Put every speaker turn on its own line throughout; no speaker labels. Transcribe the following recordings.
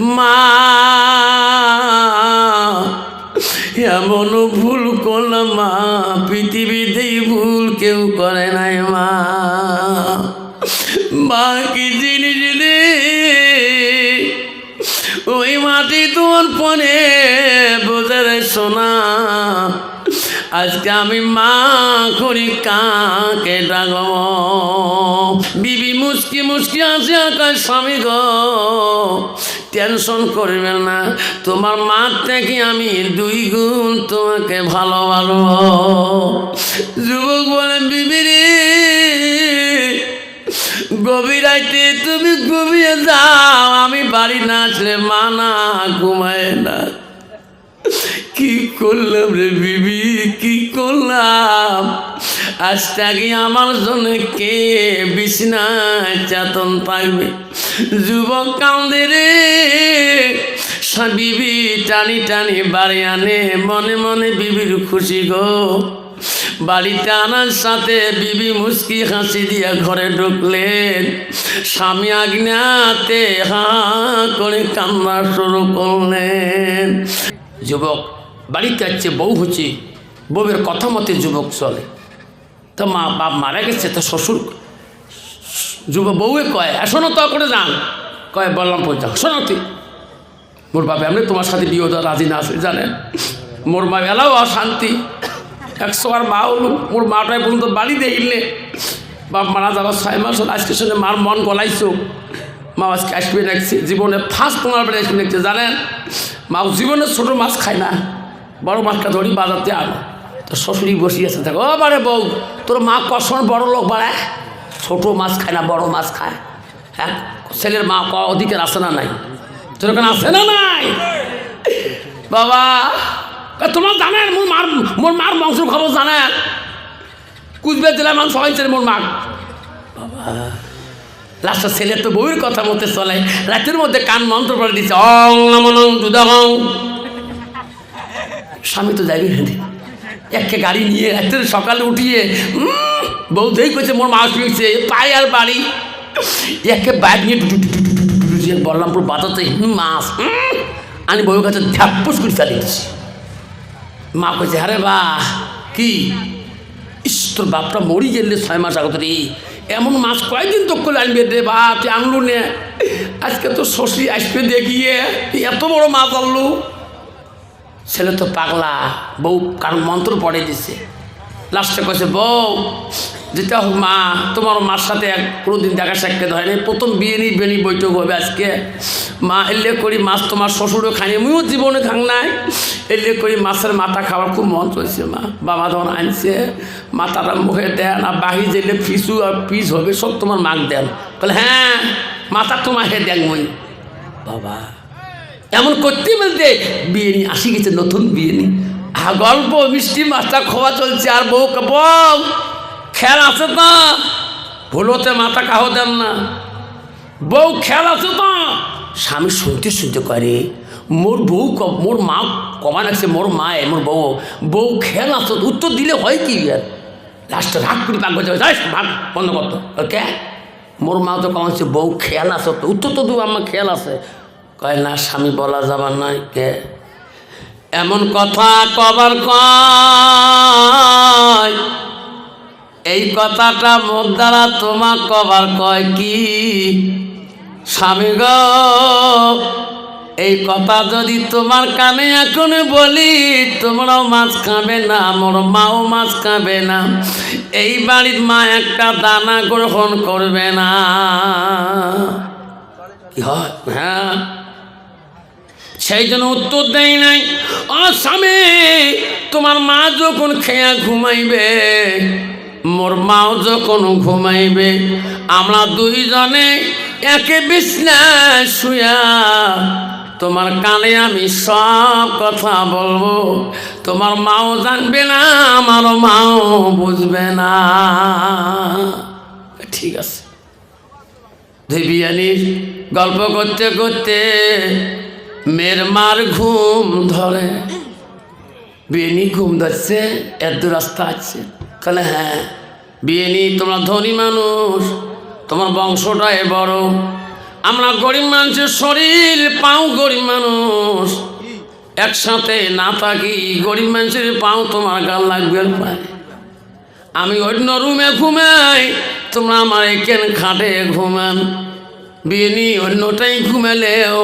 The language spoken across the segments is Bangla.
মা, এমন ভুল করলাম মা, পৃথিবীতেই ভুল কেউ করে নাই মা। মা কি জিনিস রে ওই মাটি তোমার পরে বোঝার সোনা। আজকে আমি মা করি কাকে ডাকব? বিবি মুসকি মুসকি আছে আকাশ স্বামী গো। টেনশন করবেন না। তোমার মা থেকে আমি দুই গুণ তোমাকে ভালো ভালো যুবক বলে গভীর রাইতে তুমি ঘুমিয়ে যাও। আমি বাড়ি না আসলে মা না ঘুমায় না। কি করলাম রে বিবি? কি করলাম? আজ থেকে আমার জন্য কে বিছনায় চেতন থাকবে যুবক কান্দে রে। বিবি টানি টানি বাড়ি আনে, মনে মনে বিবির খুশি গো। বাড়িতে আনার সাথে বিবি মুস্কি হাসি দিয়া ঘরে ঢুকলেন। স্বামী আজ্ঞাতে হা করে কান্না শুরু করলেন। যুবক, বাড়িতে আসছে বউ হচ্ছে, বউয়ের কথা মতে যুবক চলে। তো মা বাপ মারা গেছে, তো শ্বশুর যুবক বউয়ে কয় শোনো তো করে যান। কয়, বললাম পর্যন্ত শোনো তুই। মোর বাবা এমনি তোমার সাথে বিয়ে দেওয়া রাজি না আছে, জানেন? মোর মা এলাও অশান্তি। একশো আর মা হলো মোর মাটাই পর্যন্ত বাড়ি দেখলে বাপ মারা যাবার ছয় মাস আজকে শুনে মার মন গলাইছো। মা আজকে আসবে দেখছে জীবনে ফার্স্ট তোমার বাড়ি আসবে দেখছে জানেন? মা জীবনে ছোটো মাছ খায় না। বড় মাছটা ধরি বাজারতে আনো। তো শ্বশুরি বসিয়েছে দেখো, ও বারে বউ, তোর মা কখন বড় লোক বাড়ায়? ছোটো মাছ খায় না, বড় মাছ খায়। হ্যাঁ? ছেলের মা ক অধিকার আছে না নাই? ওখানে আছে না নাই? বাবা তোমার জানেন মোর মার মোর মার বংশের খবর জানেন কুচবিহার জেলার মানুষ হয়েছে মোর মা বাবা লাস্টের ছেলে তো বউয়ের কথা মতে চলে। রাতের মধ্যে কান মন্ত্র পড়ে দিচ্ছে অং নমনং দুদহং স্বামী তো যাবি একে গাড়ি নিয়ে রাতের সকালে উঠিয়ে বউ দেই করছে মোর মাছ পেয়েছে পায়ে আর বাড়ি একে বাইক নিয়ে টুটু টুটু টুটু টুটু দিয়ে বললামপুর বাতাতে মাছ আমি বউয়ের কাছে ধ্যাপুস করে চালিয়ে দিচ্ছি মা কইছে, আরে বা কি? ইস বাপটা মরি গেলে ছয় মাস আগত রে এমন মাছ কয়দিন তো করে আনবে রে বা, তুই আনলু নে। আজকে তো শশী আসবে দেখিয়ে এত বড় মাছ আনলু ছেলে তো পাগলা, বউ কারণ মন্ত্র পড়ে দিছে। লাস্টে কয়েছে বউ যেটা মা, তোমার মার সাথে এক কোনোদিন দেখা সাক্ষাৎ হয়নি প্রথম বিয়ে নি বেনি বৈঠক হবে আজকে। মা, এলে করি মাছ তোমার শ্বশুরও খাইনি আমিও জীবনে খাং নাই। এলে করি মাছের মাথা খাওয়ার খুব মন চলছে, মা। বাবা ধর আনছে। মাথাটা মুখে দেন, আর বাহি যেলে ফিসু আর পিস হবে, সব তোমার মাক দেন। বলে হ্যাঁ মাথা তোমার হে দেন মই। বাবা, এমন করতে বলতে বিয়ে নি আসি গেছে নতুন বিয়ে নি আ গল্প, মিষ্টি মাছটা খোয়া চলছে, আর বউ বউ খেয়াল আছে তো? ভুলোতে মাথা কাহ দেন না। বউ খেয়াল আছে তো? স্বামী শুনতে শুনতে করে, মোর বউ মোর মা কমা রাখছে, মোর মায়ে, মোর বউ। বউ খেয়াল আছে, উত্তর দিলে হয় কি আর লাস্টে রাগ করে পাক যাবে যাই ভাগ, বন্ধ করতো ওকে মোর মা তো কমাচ্ছে বউ খেয়াল আছে তো। উত্তর তো দু, আমার খেয়াল আছে। কয় না, স্বামী বলা যাবার নয় কে? এমন কথা কবার কয় এই কথাটা মুখ দ্বারা তোমার কবার কয় কি? স্বামী গ, এই কথা যদি তোমার কানে এখন বলি, তোমরাও মাছ খাবে না, মোর মাও মাছ খাবে না। এই বাড়ির মা একটা দানা গ্রহণ করবে না। কি হয়? হ্যাঁ। সেই জন্য উত্তর দেয় নাই। অ স্বামী, তোমার মা যখন খেয়া ঘুমাইবে মোর মাও যখন ঘুমাইবে, আমরা দুইজনে একে বিছনায় শুয়া তোমার কানে আমি সব কথা বলব। তোমার মাও জানবে না আমার মাও বুঝবে না। ঠিক আছে। দেবিয়ানির গল্প করতে করতে মেয়ের মার ঘুম ধরে। বিয়েনি ঘুম ধরছে, এত রাস্তা আছে। তাহলে হ্যাঁ বিয়ে বিয়েনি তোমরা ধনী মানুষ, তোমার বংশটাই বড়। আমরা গরিব মানুষের শরীর, পাও গরিব মানুষ। একসাথে না থাকি, গরিব মানুষের পাও তোমার গাল লাগবে আমি অন্য রুমে ঘুমাই, তোমরা আমার এখানে খাটে ঘুমান? বিয়ে অন্যটাই ঘুমালেও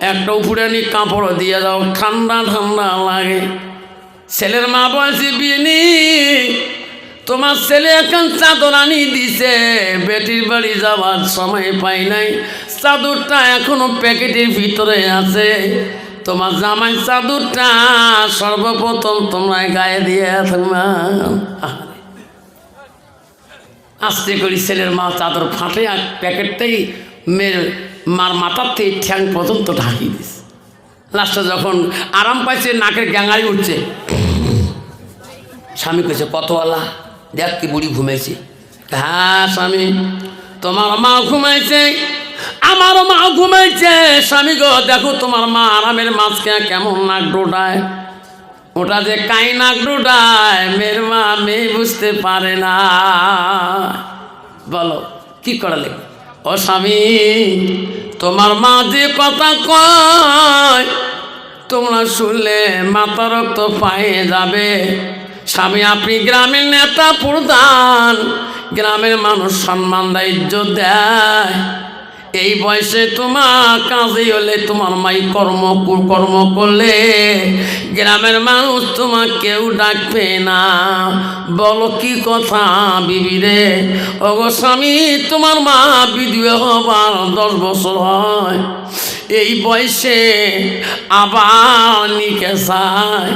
একটা উপরানি কাপড় দিয়ে দাও ঠান্ডা ঠান্ডা লাগে। ছেলের মা বলছে, বিয়ে তোমার ছেলে এখন চাদর আনি দিছে। বেটির বাড়ি যাওয়ার সময় পাই নাই। চাদরটা এখনও প্যাকেটের ভিতরে আছে। তোমার জামাই চাদরটা সর্বপ্রথম তোমরা গায়ে দিয়ে তোমার আস্তে করি ছেলের মা চাদর ফাটে আর প্যাকেটটাই মেয়ের মার মাথার থেকে ঠ্যাং পর্যন্ত ঢাকি দিস লাস্টে যখন আরাম পাইছে, নাকের গ্যাঙাই উঠছে। স্বামী কেছে কতওয়ালা? দেখ কি বুড়ি ঘুমাইছে। হ্যাঁ স্বামী, তোমার মা ঘুমাইছে। আমার মা ঘুমাইছে। স্বামী গো, দেখো তোমার মা আরামের মাঝকে কেমন নাক ডোডায় ওটা যে কাই নাক ডোডায় মেয়ের মা মেয়ে বুঝতে পারে না। বলো, কি করা লাগে ও স্বামী, তোমার মা যে কথা কয়, তোমরা শুনলে মাথা রক্ত পায়ে যাবে। স্বামী, আপনি গ্রামের নেতা, প্রধান। গ্রামের মানুষ সম্মান দেয় ইজ্জত দেয়। এই বয়সে তোমার কাজে হলে তোমার মাই কর্ম কর্ম করলে গ্রামের মানুষ তোমার কেউ ডাকবে না। বলো কি কথা বিবি রে? ওগো স্বামী, তোমার মা বিধুয়ে হবার দশ বছর হয়। এই বয়সে আবার নিকে চায়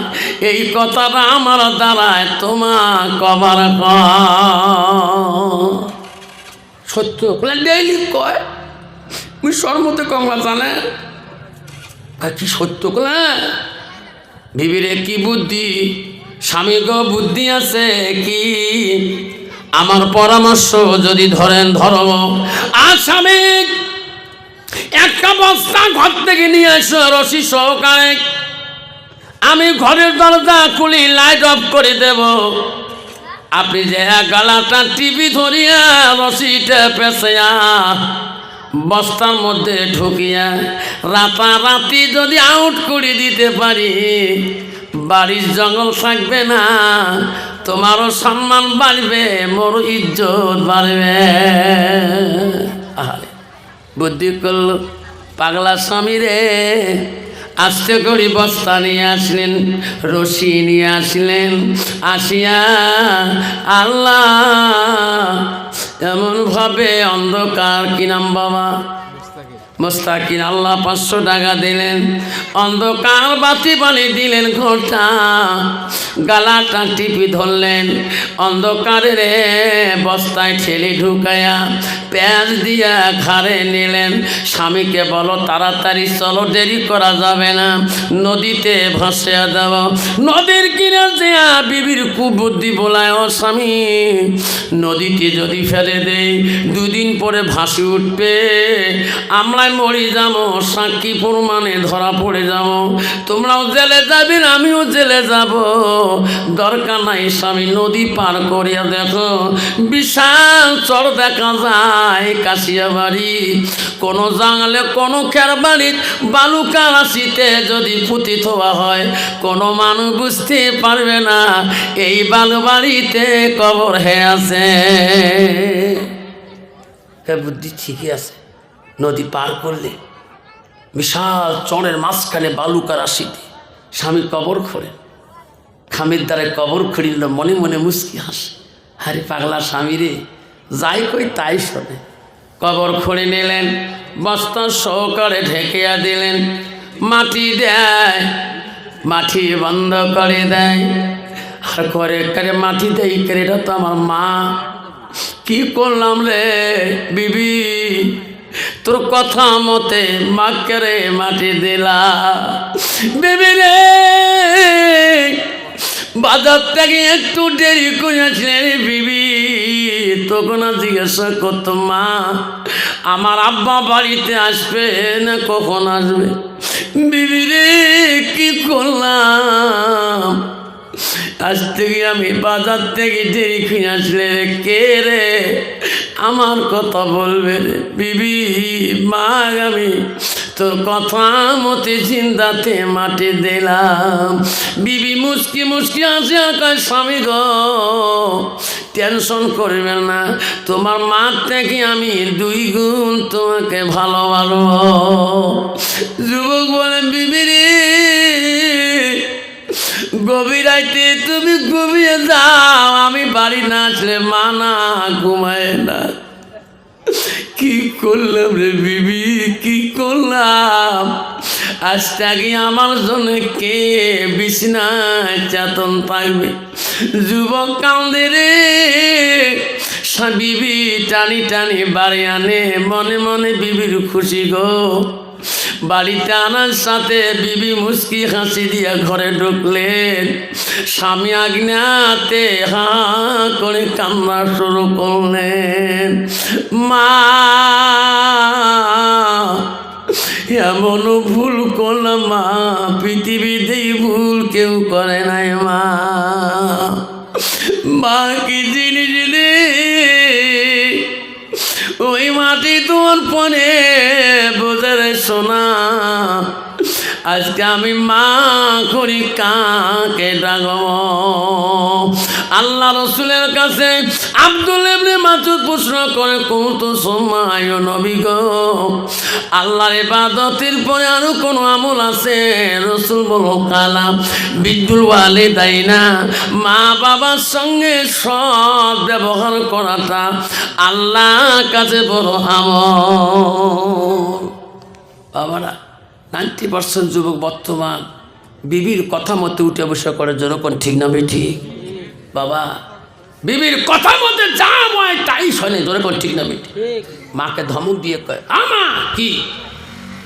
এই কথাটা আমার দ্বারায় তোমার কবার সত্য ডেইলি কয়। মুই সর্বতে কমলা জানে। কি সত্য কলে বিবিরে কি বুদ্ধি? স্বামী গো বুদ্ধি আছে কি? আমার পরামর্শ যদি ধরেন ধরব আর স্বামী একটা বস্তা ঘর থেকে নিয়ে এসো, রশি সহকারে। আমি ঘরের দরজা খুলি লাইট অফ করে দেব। আপনি যে গালাটা টিভি ধরিয়া রশিটা পেঁচাইয়া বস্তার মধ্যে ঢুকিয়া রাতারাতি যদি আউট করে দিতে পারি, বাড়ির জঙ্গল থাকবে না, তোমারও সম্মান বাড়বে, মোর ইজ্জত বাড়বে। আহারে। বুদ্ধি করল। পাগলা স্বামী রে, আস্তে করি বস্তা নিয়ে আসলেন, রশি নিয়ে আসলেন, আসিয়া আল্লাহ এমনভাবে অন্ধকার কি নাম বাবা? মোস্তাকিন আল্লাহ পাঁচশো টাকা দিলেন, অন্ধকার বাতি বানি দিলেন ঘরটা, গালাটা টিপি ধরলেন, অন্ধকারের বস্তায় ঠেলে ঢুকায়া পেঁয়াজ দিয়া ঘাড়ে নিলেন। স্বামীকে বলো, তাড়াতাড়ি চলো, দেরি করা যাবে না। নদীতে ভাসিয়া দেব নদীর কিনে দেয়া বিবির কুবুদ্ধি বলায়, ও স্বামী নদীতে যদি ফেলে দেই, দুদিন পরে ভাসি উঠবে। আমরাই মরি যাব, সাক্ষী প্রমাণে ধরা পড়ে যাব। তোমরাও জেলে যাবেন আমিও জেলে যাব। দরকার নাই স্বামী, নদী পার করিয়া দেখো। বিশাল চর দেখা যায়। কাশিয়া বাড়ি। কোনো জাঙালে কোনো খের বাড়ির বালুকা রাশিতে যদি পুঁতি থোয়া হয়, কোনো মানুষ বুঝতে পারবে না এই বালু বাড়িতে কবর হে আছে। বুদ্ধি, ঠিকই আছে। নদী পার করলে বিশাল চড়ের মাঝখানে বালুকা রাশিতে স্বামী কবর খোঁড়ে খামির দ্বারা কবর খুঁড়িল, মনে মনে মুস্কি হাসে। হারে পাগলা স্বামী রে যাই কই তাই শোনে কবর খুঁড়ে নিলেন বস্তা সহকারে ঢেকিয়া দিলেন। মাটি দেয়, মাটি বন্ধ করে দেয়। আর করে করে মাটি দেয় করে এটা তো আমার মা। কি করলাম রে বিবি? তোর কথা মতে মাকে রে মাটি দিলা। বিবি রে! বাজার থেকে একটু দেরি করেছিলেন বিবি। তখন জিজ্ঞাসা করতো, মা, আমার আব্বা বাড়িতে আসবে না কখন আসবে? বিবি রে, কি করলাম? আজ থেকে আমি বাজার থেকে দেরি আসলে রে, কে রে? আমার কথা বলবে রে, বিবি, মা, আমি তোর কথা মতে চিন্তাতে মাটি দিলাম। বিবি মুসকি মুসকি আসে আকাশ স্বামী গো, টেনশন করবেন না। তোমার মা থেকে আমি দুই গুণ তোমাকে ভালোবাসবো। যুবক বলে, বিবি রে, গভীর রাইতে তুমি ঘুমিয়ে যাও। আমি বাড়ি না আসলে মা না ঘুমায় না। কি করলাম রে বিবি? কি করলাম। আজটাকে আমার জন্য কে বিছনায় চেতন পাইবে? যুবক কান্দে রে। বিবি টানি টানি বাড়ি আনে, মনে মনে বিবির খুশি গো। বাড়িতে আনার সাথে বিবি মুস্কি হাসি দিয়া ঘরে ঢুকলেন। স্বামী আগ্নাতে হা করে কান্না শুরু করলেন। মা এমন ভুল করলাম, মা। পৃথিবীতেই ভুল কেউ করে নাই, মা। মা কি জিনিস রে ওই মাটি তোমার পরে বোঝার সোনা আজকে আমি মা করি কাকে ডাকব? আল্লাহ রসুলের কাছে আব্দুল মাতুক প্রশ্ন করে কৌত সময় নবী গো। আল্লাহর ইবাদতের পরে আরও কোনো আমল আছে? রসুল বলো কালাম বিদ্যুল ওয়ালে দেয় না মা বাবার সঙ্গে সৎ ব্যবহার করাটা আল্লাহ কাছে বড় আমল। বাবারা, নাইনটি পার্সেন্ট যুবক বর্তমান বিবির কথা মতো উঠে বসে করে যেরকম ঠিক না ঠিক? বাবা বিবির কথা মতো যা হয় তাই শোনে যেরকম ঠিক না ঠিক। মাকে ধমক দিয়ে কয় আমা কি?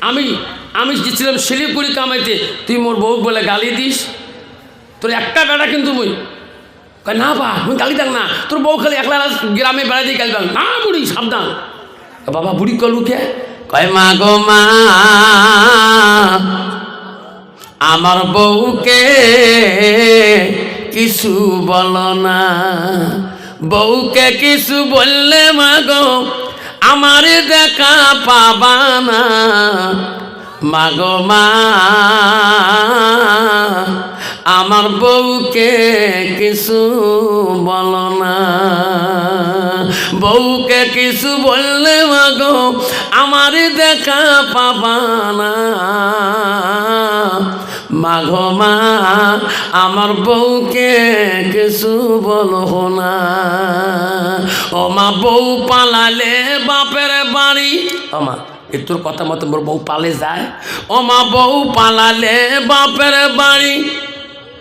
আমি আমি গেছিলাম শিলিগুড়ি কামাইতে তুই মোর বউ বলে গালি দিস। তোর একটা বেড়া কিন্তু মুই। কয় না বা মুই গালি দাং না। তোর বউ খালি একলা গ্রামে বেড়া দিয়ে গালি দাং না বুড়ি সাবধান। বাবা বুড়ি কলু কে? কয় মা গো মা আমার বউকে কিছু বল না। বউকে কিছু বললে মা গো আমার দেখা পাবা না। মাগো, মা, আমার বউকে কিছু বল না। বউকে কিছু বললে, মাগো, আমার দেখা পাবা না। মাঘো মা আমার বউকে কিছু বলো না। ও মা বউ পালালে বাপের বাড়ি। ও মা তোর কথা মতো মোর বউ পালে যায়? ও মা বউ পালালে বাপের বাড়ি।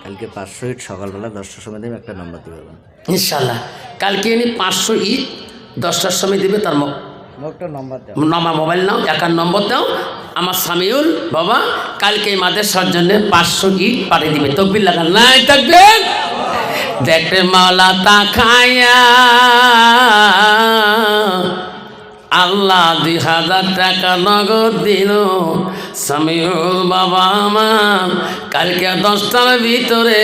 কালকে পাঁচশো ইট সকালবেলা দশটার সময় দেবে একটা নাম্বার দেবেন
ইনশাল্লাহ। কালকে এনে পাঁচশো ইট দশটার সময় দেবে তার আমার মোবাইল নাও, একার নম্বর দাও। আমার স্বামীউল বাবা, কালকে মাদ্রাসার জন্য পাঁচশো ইট পাঠিয়ে দিবে। তকবির লাগান, নাই থাকবে দেখবে মালা তা খায়া আল্লাহ দুই হাজার টাকা নগদ দিল। সামিউল বাবা আমার কালকে দশটার ভিতরে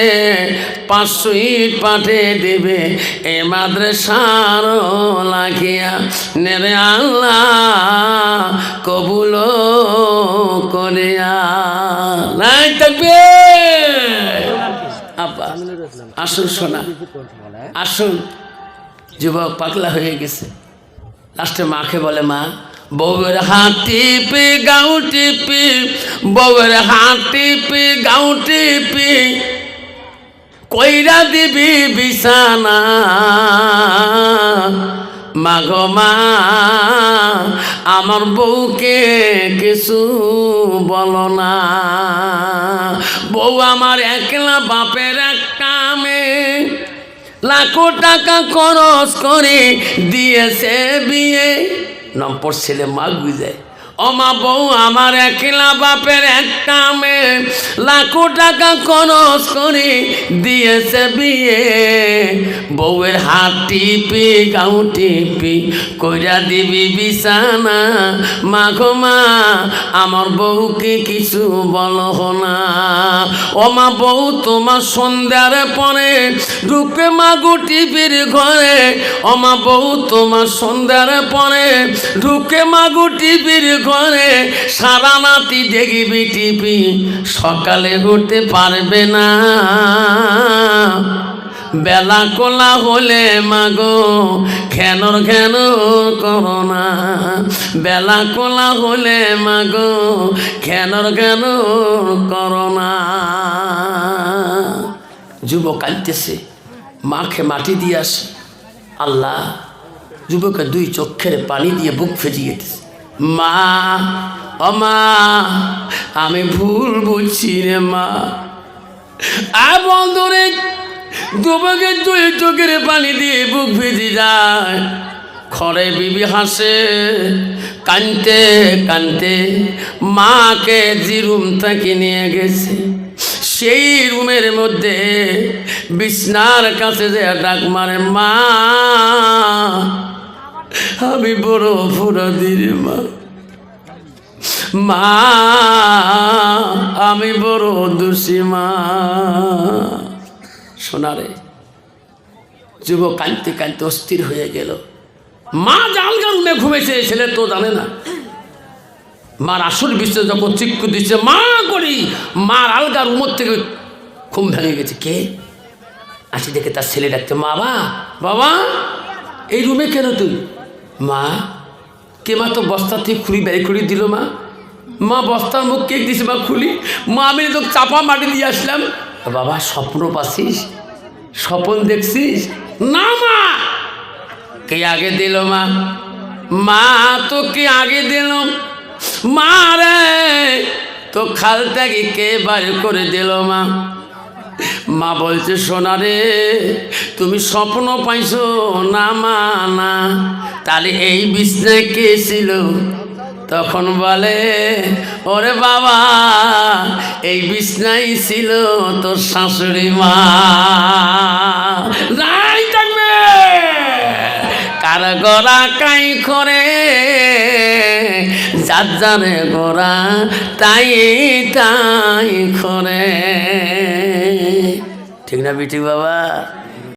পাঁচশো ইট পাঠিয়ে দেবে। এ মাদ্রাসার লাগিয়া নেরে আল্লাহ কবুল করিয়া। নাই আসুন শোনা। আসুন, যুবক পাগলা হয়ে গেছে। লাস্টে মাকে বলে মা, বউয়ের হাত টিপি, গাউ টিপি, বউয়ের হাত টিপি, গাউ টিপি, কইরা দিবি বিছানা। মাগো মা, আমার বউকে কিছু বলো না। বউ আমার একলা বাপের কামে লাখো টাকা খরচ করে দিয়েছে বিয়ে। নম্বর ছেলে মা বুঝায় অমা বউ, আমার একলা বাপের একটা মেয়ে। লাখো টাকা খরচ করে দিয়েছে বিয়ে। বউয়ের হাত টিপি গাউ টিপি, কইরা দিবি বিছানা। মাঘো মা, আমার বউকে কিছু বলো না। ওমা বউ, তোমার সন্ধ্যার পরে ঢুকে মাগু টিপির ঘরে। অমা বউ, তোমার সন্ধ্যার পরে ঢুকে মাগু টিপির ঘরে সারা নাতি দেখবি টিপি, সকালে উঠতে পারবে না। বেলা কোলা হলে মাগো খেনর খেন করোনা বেলা কোলা হলে মাগো খেনর খেন করোনা যুবক কাঁদতেছে মাকে মাটি দিয়ে আসে। আল্লাহ, যুবকের দুই চোখের পানি দিয়ে বুক ফেজিয়ে দিছে। মা, ও মা, আমি ভুল বুঝছি রে মা। আর বন্ধুরে যুবকের দুই চোখের পানি দিয়ে বুক ভেজে যায়। খড়ে বিবি হাসে, কানতে কানতে মাকে যে রুম থেকে নিয়ে গেছে। সেই রুমের মধ্যে বিছনার কাছে যে ডাক মারে, মা আমি বড় অপরাধীর মা। মা, আমি বড় দোষী মা। শোনারে যুবক কাঁদতে কাঁদতে অস্থির হয়ে গেল। মা জালগা রুমে ঘুমেছে ছেলে তো জানে না। মার আসল বিশ্ব যখন চিক্কু দিচ্ছে মা করি, মার আলগা রুমর থেকে ঘুম ভেঙে গেছে। কে? আসি দেখে তার ছেলে ডাকছে, মা বাবা, এই রুমে কেন তুই? মা, কে মা তো বস্তা থেকে খুলি বের করে দিল মা? মা, বস্তার মুখ কেক দিছে মা খুলি? মা, আমি তো চাপা মাটি দিয়ে আসলাম। বাবা, স্বপ্ন পাচ্ছিস? স্বপন দেখছিস? না মা! কে আগে দিল মা? মা তো কে আগে দিল। মা রে তো খালটাকে কে বার করে দিল মা? মা বলছে, সোনা রে, তুমি স্বপ্ন পাইছো, না মা, না। তাহলে এই বিছনায় কে ছিল? তখন বলে, ওরে বাবা, এই বিছনাই ছিল তোর শাশুড়ি মা। রাই থাকবে। কার গড়া কাই করে যার যারে গোড়া তাই তাই করে ঠিক না বিটি বাবা?